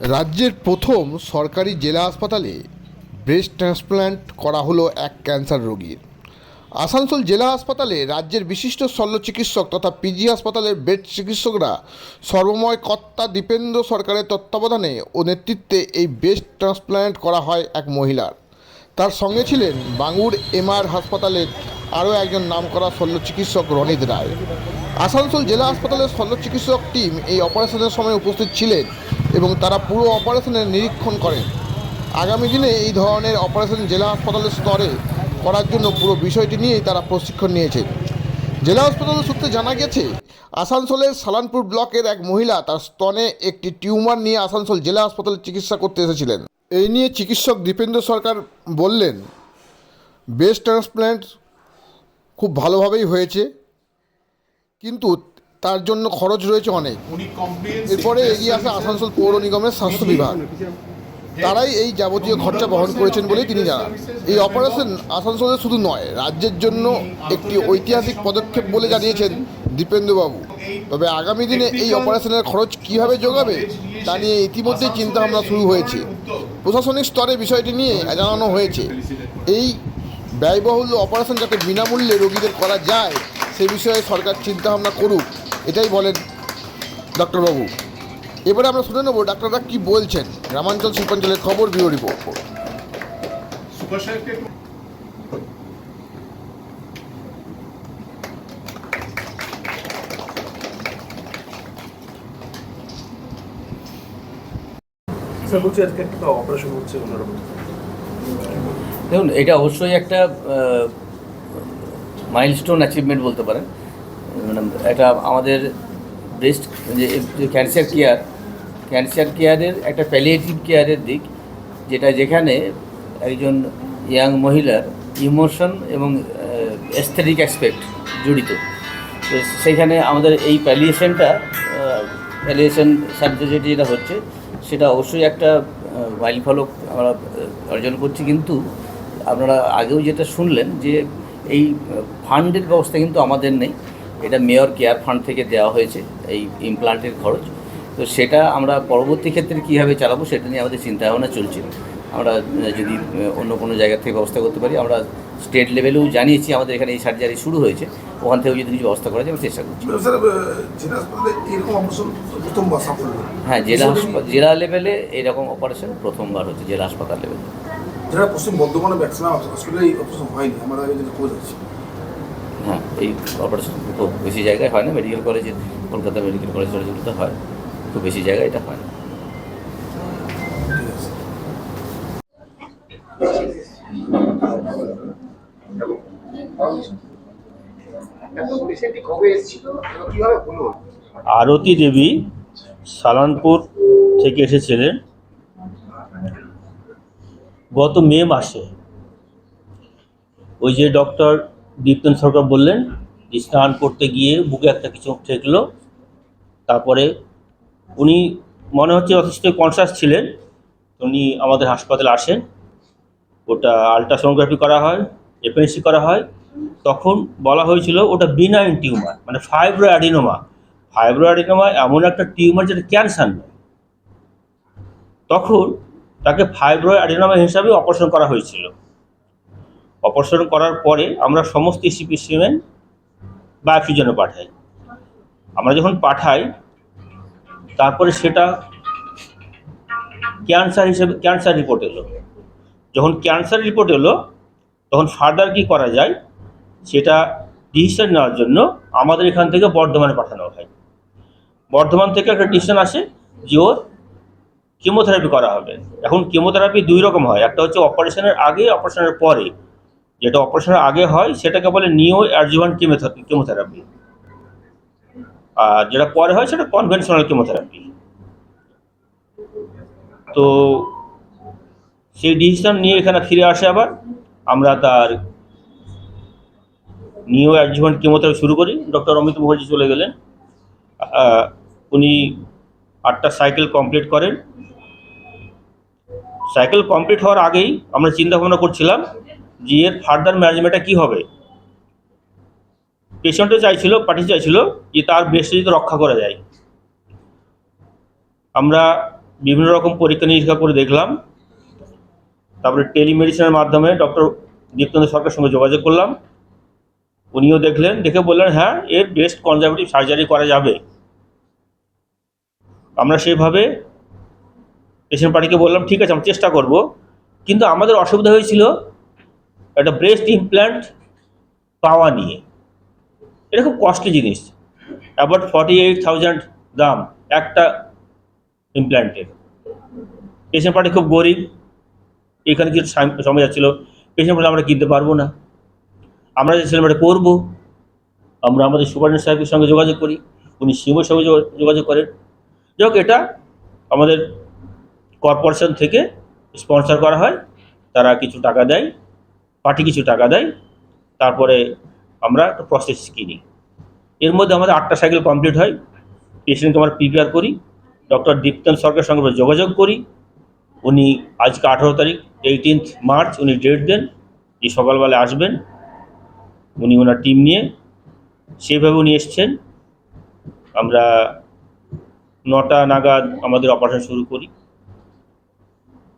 রাজ্যের প্রথম সরকারি জেলা হাসপাতালে ব্রেস্ট ট্রান্সপ্ল্যান্ট করা হলো এক ক্যান্সার রোগীর। আসানসোল জেলা হাসপাতালে রাজ্যের বিশিষ্ট শল্য চিকিৎসক তথা পিজি হাসপাতালের বেড চিকিৎসকরা সর্বময় কর্তা দীপেন্দ্র সরকারের তত্ত্বাবধানে ও নেতৃত্বে এই ব্রেস্ট ট্রান্সপ্ল্যান্ট করা হয় এক মহিলার। তার সঙ্গে ছিলেন বাঙুর এমআর হাসপাতালের আরও একজন নামকরা শল্য চিকিৎসক রনিত রায়। আসানসোল জেলা হাসপাতালের শল্য চিকিৎসক টিম এই অপারেশনের সময় উপস্থিত ছিলেন এবং তারা পুরো অপারেশনের নিরীক্ষণ করেন। আগামী দিনে এই ধরনের অপারেশন জেলা হাসপাতালের স্তরে করার জন্য পুরো বিষয়টি নিয়েই তারা প্রশিক্ষণ নিয়েছেন জেলা হাসপাতাল সূত্রে জানা গেছে, আসানসোলের সালানপুর ব্লকের এক মহিলা তার স্তনে একটি টিউমার নিয়ে আসানসোল জেলা হাসপাতালে চিকিৎসা করতে এসেছিলেন। এই নিয়ে চিকিৎসক দীপেন্দ্র সরকার বললেন, বেস্ট ট্রান্সপ্ল্যান্ট খুব ভালোভাবেই হয়েছে। কিন্তু তার জন্য খরচ রয়েছে অনেক। এরপরে এগিয়ে আসে আসানসোল পৌর নিগমের স্বাস্থ্য বিভাগ। তারাই এই যাবতীয় খরচা বহন করেছেন বলেই তিনি জানান। এই অপারেশন আসানসোলে শুধু নয় রাজ্যের জন্য একটি ঐতিহাসিক পদক্ষেপ বলে জানিয়েছেন দীপেন্দ্রবাবু তবে আগামী দিনে এই অপারেশনের খরচ কীভাবে যোগাবে তা নিয়ে ইতিমধ্যেই চিন্তাভাবনা শুরু হয়েছে। প্রশাসনিক স্তরে বিষয়টি নিয়ে জানানো হয়েছে। এই ব্যয়বহুল অপারেশন যাতে বিনামূল্যে রোগীদের করা যায় সে বিষয়ে সরকার চিন্তাভাবনা করুক এটাই বলেন ডক্টরবাবু এবারে আমরা শুনে নেব ডাক্তাররা কি বলছেন। গ্রামাঞ্চল শিল্পাঞ্চলের খবর ব্যুরো রিপোর্ট। দেখুন এটা অবশ্যই একটা মাইলস্টোন অ্যাচিভমেন্ট বলতে পারেন। মানে এটা আমাদের ব্রেস্ট যে ক্যান্সার কেয়ার ক্যান্সার কেয়ারের একটা প্যালিয়েটিভ কেয়ারের দিক, যেটা যেখানে একজন ইয়াং মহিলার ইমোশন এবং এস্থেটিক অ্যাসপেক্ট জড়িত। তো সেইখানে আমাদের এই প্যালিয়েশনটা প্যালিয়েশন সার্জারি যেটা হচ্ছে, সেটা অবশ্যই একটা মাইল ফলক আমরা অর্জন করছি। কিন্তু আপনারা আগেও যেটা শুনলেন যে এই ফান্ডের ব্যবস্থা কিন্তু আমাদের নেই। এটা মেয়র কেয়ার ফান্ড থেকে দেওয়া হয়েছে এই ইমপ্লান্টের খরচ। তো সেটা আমরা পরবর্তী ক্ষেত্রে কীভাবে চালাবো সেটা নিয়ে আমাদের চিন্তাভাবনা চলছে। আমরা যদি অন্য কোনো জায়গা থেকে ব্যবস্থা করতে পারি আমরা স্টেট লেভেলেও জানিয়েছি আমাদের এখানে এই সার্জারি শুরু হয়েছে। ওখান থেকেও যদি কিছু ব্যবস্থা করা যায় আমরা চেষ্টা করছি। হ্যাঁ জেলা হাসপাতাল জেলা লেভেলে এরকম অপারেশন প্রথমবার হচ্ছে জেলা হাসপাতাল লেভেলে যারা পশ্চিম বর্ধমানে ম্যাক্সিমাম হসপিটালে এই অপারেশন হয়নি আমার আগে যেটা খোঁজ আছে হ্যাঁ এই অপারেশন খুব বেশি জায়গায় হয় না মেডিকেল কলেজে কলকাতা মেডিকেল কলেজ যেগুলোতে হয় খুব বেশি জায়গায় এটা হয় না। আরতি দেবী সালানপুর থেকে এসেছিলেন। গত মে মাসে ওই যে ডক্টর দীপ্তেন সরকার বললেন স্নান করতে গিয়ে বুকে একটা কিছু ঠেকলো, তারপরে উনি মনে হচ্ছে যথেষ্ট কনসাস ছিলেন উনি আমাদের হাসপাতালে আসেন, ওটা আলট্রাসোনোগ্রাফি করা হয়, এপেন্সি করা হয়, তখন বলা হয়েছিল ওটা বিনাইন টিউমার মানে ফাইব্রো অ্যাডিনোমা ফাইব্রো অ্যাডিনোমা এমন একটা টিউমার যেটা ক্যান্সার নয়। তখন তাকে ফাইব্রো অ্যাডিনোমা হিসাবে অপারেশন করা হয়েছিল। অপারেশন করার পরে আমরা সমস্ত ইসিপি সিমেন বায়োফিজনে পাঠাই। আমরা যখন পাঠাই, তারপরে সেটা ক্যান্সার হিসেবে ক্যান্সার রিপোর্ট এলো। যখন ক্যান্সার রিপোর্ট এলো, তখন ফার্দার কি করা যায়? সেটা ডিসিশন নেওয়ার জন্য আমাদের এখান থেকে বর্ধমানে পাঠানো হয়। বর্ধমান থেকে একটা ডিসিশন আসে যে ওর কেমোথেরাপি করা হবে। এখন কেমোথেরাপি দুই রকম হয়। একটা হচ্ছে অপারেশনের আগে অপারেশনের পরে। যেটা অপারেশনের আগে হয়, সেটাকে বলে নিও অ্যাডজুভান্ট কেমোথেরাপি কেমোথেরাপি আর যেটা পরে হয়, সেটা কনভেনশনাল কেমোথেরাপি তো সেই ডিসিশন নিয়ে এখানে ফিরে আসে আবার। আমরা তার নিও অ্যাডজুভেন্ট কেমোথেরাপি শুরু করি। ডক্টর অমিত মুখার্জি চলে গেলেন। উনি আটটা সাইকেল কমপ্লিট করেন। সাইকেল কমপ্লিট হওয়ার আগেই আমরা চিন্তা ভাবনা করছিলাম যে এর ফার্দার ম্যানেজমেন্টটা কী হবে। পেশেন্টও চাইছিল, পার্টি চাইছিল যে তার বেশ যদি রক্ষা করা যায়। আমরা বিভিন্ন রকম পরীক্ষা নিরীক্ষা করে দেখলাম। তারপরে টেলিমেডিসিনের মাধ্যমে ডক্টর দীপ্তেন্দ্র সরকারের সঙ্গে যোগাযোগ করলাম। উনিও দেখলেন, দেখে বললেন হ্যাঁ এর বেস্ট কনজারভেটিভ সার্জারি করা যাবে। আমরা সেইভাবে পেশেন্ট পার্টিকে বললাম, ঠিক আছে আমি চেষ্টা করব। কিন্তু আমাদের অসুবিধা হয়েছিল একটা ব্রেস্ট ইমপ্ল্যান্ট পাওয়া নিয়ে। এটা খুব কস্টলি জিনিস। অ্যাবাউট ফর্টি এইট থাউজেন্ড দাম একটা ইমপ্ল্যান্টের পেশেন্ট পার্টি খুব গরিব। এখানে কিছু সাম- সময় যাচ্ছিল পেশেন্ট পার্টি আমরা কিনতে পারব না। আমরা যে ছেলেমেয়েটা করব, আমরা আমাদের সুপারিনটেন্ডেন্ট সাহেবের সঙ্গে যোগাযোগ করি। উনি সিমের সঙ্গে যোগা- যোগাযোগ করেন। যাই হোক, এটা আমাদের কর্পোরেশন থেকে স্পন্সর করা হয়। তারা কিছু টাকা দেয়, পার্টি কিছু টাকা দেয়। তারপরে আমরা প্রসেস কিনি। এর মধ্যে আমাদের আটটা সাইকেল কমপ্লিট হয়। পেশেন্টকে আমরা প্রিপেয়ার করি ডক্টর দীপ্তন সরকারের সঙ্গে আমরা যোগাযোগ করি। উনি আজকে আঠেরো তারিখ এইটিনথ মার্চ উনি ডেট দেন, যে সকালবেলা আসবেন। উনি ওনার টিম নিয়ে, সেইভাবে উনি এসছেন। আমরা নটা নাগাদ আমাদের অপারেশন শুরু করি।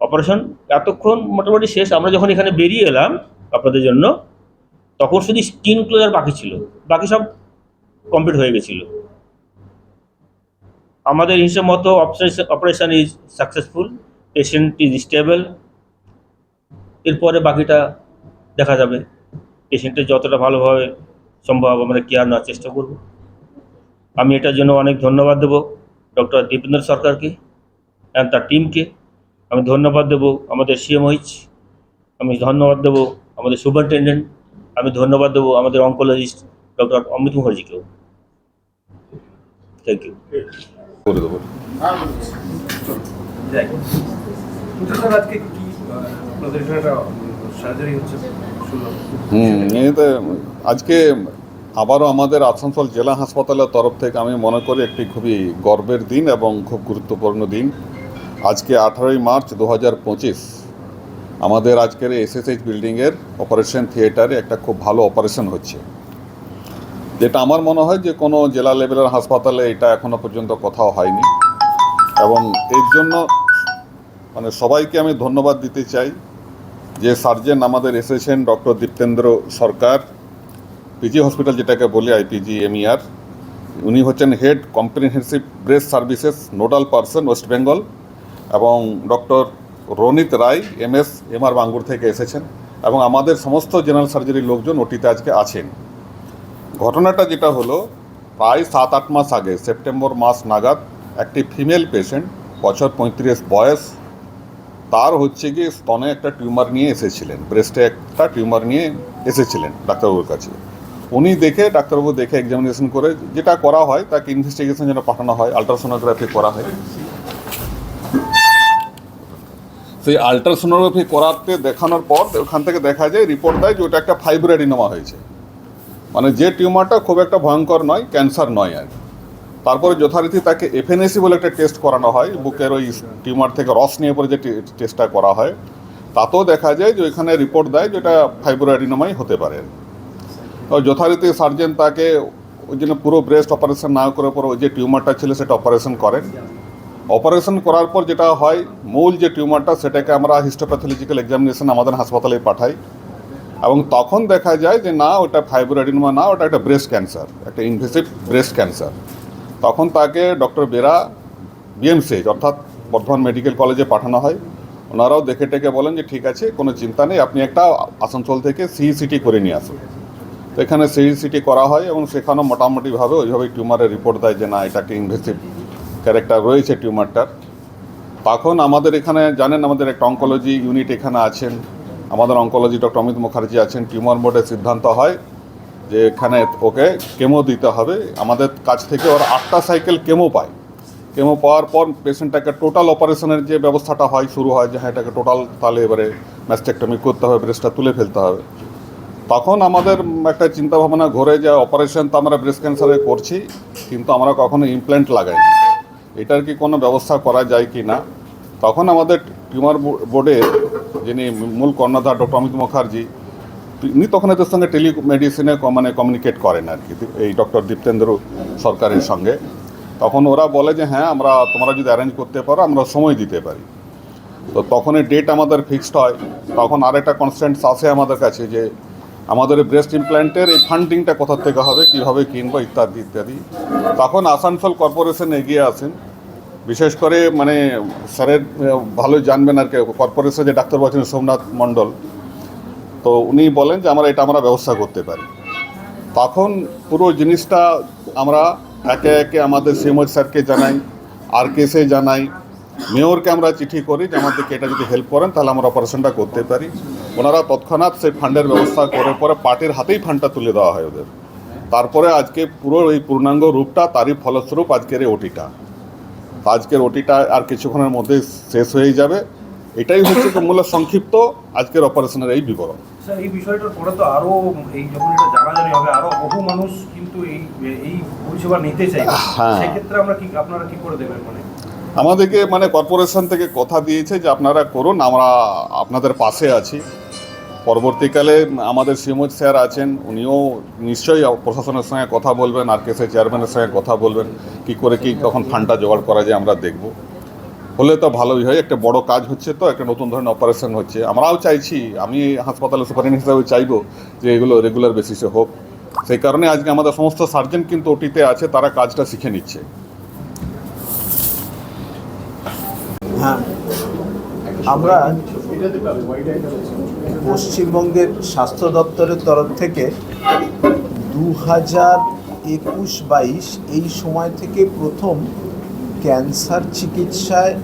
অপারেশন এতক্ষণ মোটামুটি শেষ। আমরা যখন এখানে বেরিয়ে এলাম আপনাদের জন্য, তখন শুধু স্কিন ক্লোজার বাকি ছিল। বাকি সব কমপ্লিট হয়ে গেছিল। আমাদের হিসেব মতো operation is successful patient is stable এরপরে বাকিটা দেখা যাবে। পেশেন্টের যতটা ভালোভাবে সম্ভব আমরা কেয়ার নেওয়ার চেষ্টা করব। আমি এটার জন্য অনেক ধন্যবাদ দেবো ডক্টর দীপেন্দ্র সরকারকে অ্যান্ড তার টিমকে আমি ধন্যবাদ দেবো আমাদের সিএমওইচ আমি ধন্যবাদ দেবো আমাদের সুপারিনটেন্ডেন্ট আমি ধন্যবাদ দেবো আমাদের অঙ্কোলজিস্ট ডক্টর অমিত মুখার্জিকেও। থ্যাংক ইউ করে দেবো। হুম এতে আজকে আবারও আমাদের আসানসোল জেলা হাসপাতালের তরফ থেকে আমি মনে করি একটি খুবই গর্বের দিন এবং খুব গুরুত্বপূর্ণ দিন। আজকে আঠারোই মার্চ দু হাজার পঁচিশ। আমাদের আজকের এসএসএইচ বিল্ডিংয়ের অপারেশন থিয়েটারে একটা খুব ভালো অপারেশন হচ্ছে। যেটা আমার মনে হয় যে কোনো জেলা লেভেলের হাসপাতালে এটা এখনও পর্যন্ত কোথাও হয়নি। এবং এর জন্য মানে সবাইকে আমি ধন্যবাদ দিতে চাই যে সার্জেন আমাদের এসেছেন doctor Diptendra Sarkar PG hospital যেটাকে বলে আইপিজি এমইআর উনি হচ্ছেন head comprehensive breast services nodal person West Bengal এবং doctor Ronit Roy M S M R Bangur থেকে এসেছেন এবং আমাদের সমস্ত জেনারেল সার্জারির লোকজন ওটিতে আজকে আছেন। ঘটনাটা যেটা হলো, প্রায় সাত আট মাস আগে, সেপ্টেম্বর মাস নাগাদ, একটি ফিমেল পেশেন্ট, বছর পঁয়ত্রিশ বয়স, তার হচ্ছে গিয়ে স্তনে একটা টিউমার নিয়ে এসেছিলেন, ব্রেস্টে একটা টিউমার নিয়ে এসেছিলেন ডাক্তারবাবুর কাছে। উনি দেখে, ডাক্তারবাবু দেখে এক্সামিনেশন করে, যেটা করা হয়, তাকে ইনভেস্টিগেশন যেন পাঠানো হয় আলট্রাসোনোগ্রাফি করা হয়। সেই আলট্রাসোনোগ্রাফি করাতে দেখানোর পর ওখান থেকে দেখা যায় রিপোর্ট দেয় যে ওটা একটা ফাইব্রোডিনোমা হয়েছে। মানে যে টিউমারটা খুব একটা ভয়ঙ্কর নয় ক্যান্সার নয় আর তারপরে যথারীতি তাকে এফএনএসি বলে একটা টেস্ট করানো হয়, বুকের ওই টিউমার থেকে রস নিয়ে পরে যে টেস্টটা করা হয়, তাতেও দেখা যায় যে ওইখানে রিপোর্ট দেয় যে যেটা ফাইব্রোয়াডিনোমাই হতে পারে। যথারীতি সার্জেন তাকে ওই জন্য পুরো ব্রেস্ট অপারেশন না করে পরে ওই যে টিউমারটা ছিল, সেটা অপারেশন করেন। অপারেশন করার পর যেটা হয়, মূল যে টিউমারটা সেটাকে আমরা হিস্টোপ্যাথোলজিক্যাল এক্সামিনেশন আমাদের হাসপাতালে পাঠাই। এবং তখন দেখা যায় যে না, ওটা ফাইব্রোয়াডিনোমা না, ওটা একটা ব্রেস্ট ক্যান্সার একটা ইনভেসিভ ব্রেস্ট ক্যান্সার তখন তাকে ডক্টর বেরা বিএমসিএইচ অর্থাৎ বর্ধমান মেডিকেল কলেজে পাঠানো হয়। ওনারাও দেখে টেকে বলেন যে, ঠিক আছে, কোনো চিন্তা নেই, আপনি একটা আসানসোল থেকে সিইসিটি করে নিয়ে আসুন। তো এখানে সিইসিটি করা হয় এবং সেখানেও মোটামুটিভাবে ওইভাবে টিউমারের রিপোর্ট দেয় যে, না, এটাকে ইনভেসিভ ক্যারেক্টার রয়েছে টিউমারটার তখন আমাদের এখানে জানেন, আমাদের একটা অঙ্কোলজি ইউনিট এখানে আছেন। আমাদের অঙ্কোলজি ডক্টর অমিত মুখার্জি আছেন। টিউমার বোর্ডের সিদ্ধান্ত হয় যে এখানে ওকে কেমো দিতে হবে। আমাদের কাছ থেকে ওরা আটটা সাইকেল কেমো পায়। কেমো পাওয়ার পর পেশেন্টটাকে টোটাল অপারেশনের যে ব্যবস্থাটা হয়, শুরু হয় যে হ্যাঁ এটাকে টোটাল তাহলে এবারে ম্যাস্টেকটমি করতে হবে ব্রেস্টটা তুলে ফেলতে হবে। তখন আমাদের একটা চিন্তা ভাবনা ঘুরে যে অপারেশন তো আমরা ব্রেস্ট ক্যান্সারে করছি, কিন্তু আমরা কখনো ইমপ্ল্যান্ট লাগাই এটার কি কোনো ব্যবস্থা করা যায় কি না? তখন আমাদের টিউমার বোর্ডের যিনি মূল কর্ণধার ডক্টর অমিত মুখার্জি, তিনি তখন এদের সঙ্গে টেলিমেডিসিনে মানে কমিউনিকেট করেন আর কি, এই ডক্টর দীপ্তেন্দ্র সরকারের সঙ্গে। তখন ওরা বলে যে হ্যাঁ আমরা, তোমরা যদি অ্যারেঞ্জ করতে পারো, আমরা সময় দিতে পারি। তো তখন ডেট আমাদের ফিক্সড হয়। তখন আরেকটা কনস্ট্যান্টস আসে আমাদের কাছে যে, আমাদের ব্রেস্ট ইমপ্ল্যান্টের এই ফান্ডিংটা কোথা থেকে হবে, কীভাবে কিনবো, ইত্যাদি ইত্যাদি। তখন আসানসোল কর্পোরেশন এগিয়ে আসেন। বিশেষ করে মানে স্যারের ভালো জানবেন আর কি কর্পোরেশন যে ডাক্তার বলছেন সোমনাথ মণ্ডল, তো উনি বলেন যে আমরা এটা আমরা ব্যবস্থা করতে পারি। তখন পুরো জিনিসটা আমরা একে একে আমাদের সিমোজ স্যারকে জানাই, আর কেসে জানাই, মেয়রকে আমরা চিঠি করি যে আমাদেরকে এটা যদি হেল্প করেন তাহলে আমরা অপারেশনটা করতে পারি। ওনারা তৎক্ষণাৎ সেই ফান্ডের ব্যবস্থা করে পরে পার্টির হাতেই ফান্ডটা তুলে দেওয়া হয় ওদের। তারপরে আজকে পুরো এই পূর্ণাঙ্গ রূপটা তারই ফলস্বরূপ আজকের এই ওটিটা আজকের ওটিটা আর কিছুক্ষণের মধ্যে শেষ হয়ে যাবে। এটাই হচ্ছে তো মূল সংক্ষিপ্ত আজকের অপারেশনের এই বিবরণ। স্যার এই বিষয়টার পরে তো আরও এই যখন এটা জানাজানি হবে আরও বহু মানুষ কিন্তু এই এই পরিষেবা নিতে চাইবে। হ্যাঁ। সেক্ষেত্রে আমরা কি আপনারা কি করে দেবেন মানে? আমাদেরকে মানে কর্পোরেশন থেকে কথা দিয়েছে যে আপনারা করুন আমরা আপনাদের পাশে আছি। পরবর্তীকালে আমাদের সিমোজ স্যার আছেন, উনিও নিশ্চয়ই প্রশাসনের সঙ্গে কথা বলবেন, আর কেসের চেয়ারম্যানের সঙ্গে কথা বলবেন, কি করে কি কখন ফান্ডটা জোগাড় করা যায় আমরা দেখব। হলে তো ভালোই হয়, একটা বড় কাজ হচ্ছে তো, একটা নতুন ধরনের অপারেশন হচ্ছে। আমরাও চাইছি, আমি হাসপাতালের সুপারিনটেন্ডেন্ট হিসাবে চাইব যে এগুলো রেগুলার বেসিসে হোক। সেই কারণে আজকে আমাদের সমস্ত সার্জন কিন্তু ওটিতে আছে, তারা কাজটা শিখে নিচ্ছে। হ্যাঁ। আমরা পশ্চিমবঙ্গের স্বাস্থ্য দপ্তরের তরফ থেকে দু হাজার একুশ বাইশ এই সময় থেকে প্রথম ক্যান্সার চিকিৎসায়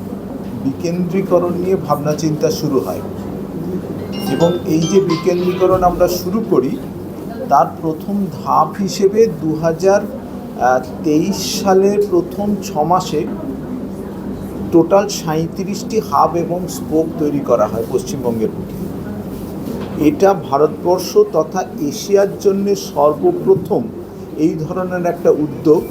বিকেন্দ্রীকরণ নিয়ে ভাবনা চিন্তা শুরু হয়। এবং এই যে বিকেন্দ্রীকরণ আমরা শুরু করি, তার প্রথম ধাপ হিসেবে দু হাজার তেইশ সালের প্রথম ছ মাসে টোটাল সাঁত্রিশটি হাব এবং স্পোক তৈরি করা হয় পশ্চিমবঙ্গের বুকে এটা ভারতবর্ষ তথা এশিয়ার জন্য সর্বপ্রথম এই ধরনের একটা উদ্যোগ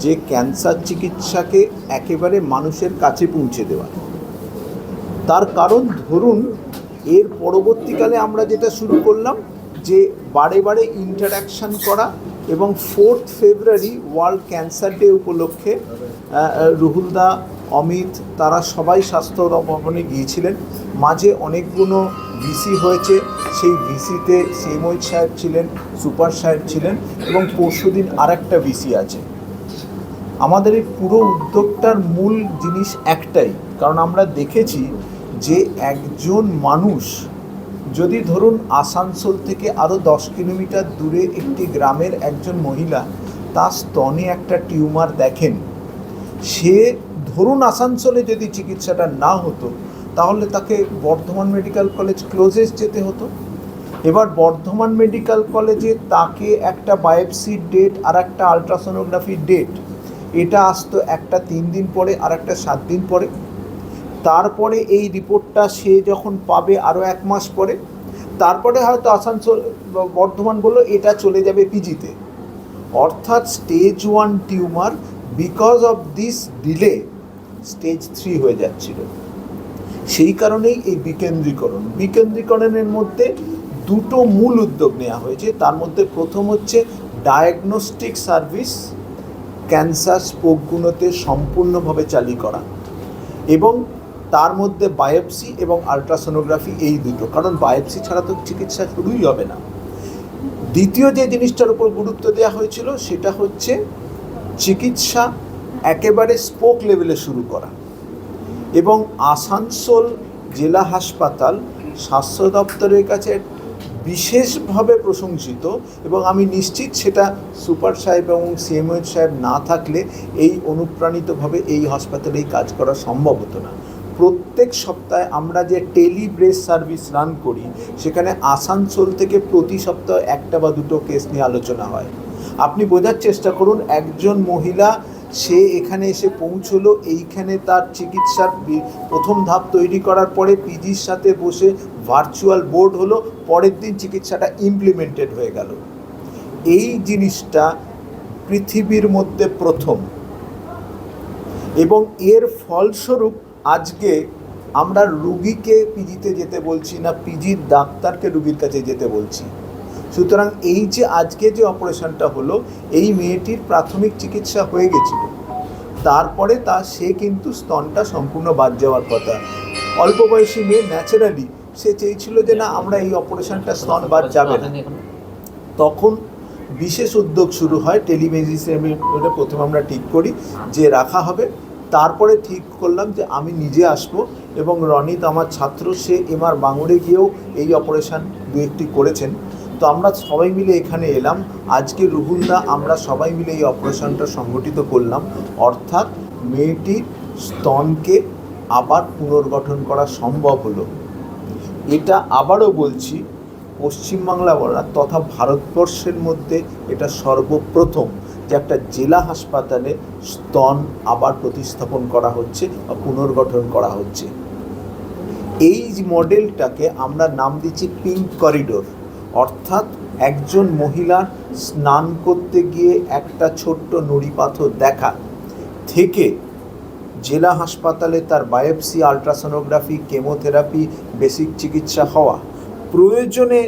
যে ক্যান্সার চিকিৎসাকে একেবারে মানুষের কাছে পৌঁছে দেওয়া। তার কারণ ধরুন, এর পরবর্তীকালে আমরা যেটা শুরু করলাম যে বারে বারে ইন্টারাকশান করা এবং fourth February world cancer day উপলক্ষে রুহুলদা অমিত, তারা সবাই স্বাস্থ্য ভবনে গিয়েছিলেন। মাঝে অনেকগুলো ভিসি হয়েছে। সেই ভিসিতে সেমই সাহেব ছিলেন, সুপার সাহেব ছিলেন এবং পরশুদিন আর একটা ভিসি আছে। আমাদের এই পুরো উদ্যোগটার মূল জিনিস একটাই, কারণ আমরা দেখেছি যে একজন মানুষ যদি ধরুন আসানসোল থেকে আরও দশ কিলোমিটার দূরে একটি গ্রামের একজন মহিলা তার স্তনে একটা টিউমার দেখেন, সে ধরুন আসানসোলে যদি চিকিৎসাটা না হতো, তাহলে তাকে বর্ধমান মেডিকেল কলেজ ক্লোজেস যেতে হতো। এবার বর্ধমান মেডিকেল কলেজে তাকে একটা বায়োপসির ডেট আর একটা আলট্রাসোনোগ্রাফির ডেট, এটা আসতো একটা তিন দিন পরে আর একটা সাত দিন পরে। তারপরে এই রিপোর্টটা সে যখন পাবে আরও এক মাস পরে, তারপরে হয়তো আসানসোল, বর্ধমান বলল এটা চলে যাবে পিজিতে। অর্থাৎ stage one tumour because of this delay stage three হয়ে যাচ্ছিল। সেই কারণেই এই বিকেন্দ্রীকরণ। বিকেন্দ্রীকরণের মধ্যে দুটো মূল উদ্যোগ নেওয়া হয়েছে। তার মধ্যে প্রথম হচ্ছে ডায়াগনস্টিক সার্ভিস ক্যান্সার স্পোকগুলোতে সম্পূর্ণভাবে চালু করা। এবং তার মধ্যে বায়োপসি এবং আলট্রাসোনোগ্রাফি এই দুটো। কারণ বায়োপসি ছাড়া তো চিকিৎসা শুরুই হবে না। দ্বিতীয় যে জিনিসটার উপর গুরুত্ব দেওয়া হয়েছিল, সেটা হচ্ছে চিকিৎসা একেবারে স্পোক লেভেলে শুরু করা। এবং আসানসোল জেলা হাসপাতাল স্বাস্থ্য দপ্তরের কাছে বিশেষভাবে প্রশংসিত এবং আমি নিশ্চিত সেটা সুপার সাহেব এবং সিএমওএইচ সাহেব না থাকলে এই অনুপ্রাণিতভাবে এই হাসপাতালে এই কাজ করা সম্ভব হতো না। প্রত্যেক সপ্তাহে আমরা যে টেলি ব্রেস সার্ভিস রান করি, সেখানে আসানসোল থেকে প্রতি সপ্তাহে একটা বা দুটো কেস নিয়ে আলোচনা হয়। আপনি বোঝার চেষ্টা করুন, একজন মহিলা, সে এখানে এসে পৌঁছলো, এইখানে তার চিকিৎসার প্রথম ধাপ তৈরি করার পরে পিজির সাথে বসে ভার্চুয়াল বোর্ড হলো, পরের দিন চিকিৎসাটা ইমপ্লিমেন্টেড হয়ে গেল। এই জিনিসটা পৃথিবীর মধ্যে প্রথম। এবং এর ফলস্বরূপ আজকে আমরা রুগীকে পিজিতে যেতে বলছি না, পিজির ডাক্তারকে রুগীর কাছে যেতে বলছি। সুতরাং এই যে আজকে যে অপারেশনটা হলো, এই মেয়েটির প্রাথমিক চিকিৎসা হয়ে গেছিল। তারপরে তা, সে কিন্তু স্তনটা সম্পূর্ণ বাদ যাওয়ার কথা। অল্প বয়সী মেয়ে ন্যাচারালি সে চেয়েছিল যে না, আমরা এই অপারেশনটা স্তন বাদ যাবে না। তখন বিশেষ উদ্যোগ শুরু হয় টেলিমেডিসিনে প্রথমে আমরা ঠিক করি যে রাখা হবে। তারপরে ঠিক করলাম যে আমি নিজে আসব এবং রনিত আমার ছাত্র, সে এমআর বাঙুরে গিয়েও এই অপারেশন দু একটি করেছেন। তো আমরা সবাই মিলে এখানে এলাম। আজকে রুহুলদা, আমরা সবাই মিলে এই অপারেশনটা সংগঠিত করলাম। অর্থাৎ মেয়েটির স্তনকে আবার পুনর্গঠন করা সম্ভব হলো। এটা আবারও বলছি পশ্চিমবাংলা বলা তথা ভারতবর্ষের মধ্যে এটা সর্বপ্রথম যে একটা জেলা হাসপাতালে স্তন আবার প্রতিস্থাপন করা হচ্ছে বা পুনর্গঠন করা হচ্ছে। এই মডেলটাকে আমরা নাম দিচ্ছি পিঙ্ক করিডোর। অর্থাৎ একজন মহিলার স্নান করতে গিয়ে একটা ছোট্ট নুড়ি পাথর দেখা থেকে জেলা হাসপাতালে তার বায়োপসি, আলট্রাসোনোগ্রাফি, কেমোথেরাপি, বেসিক চিকিৎসা হওয়া প্রয়োজনে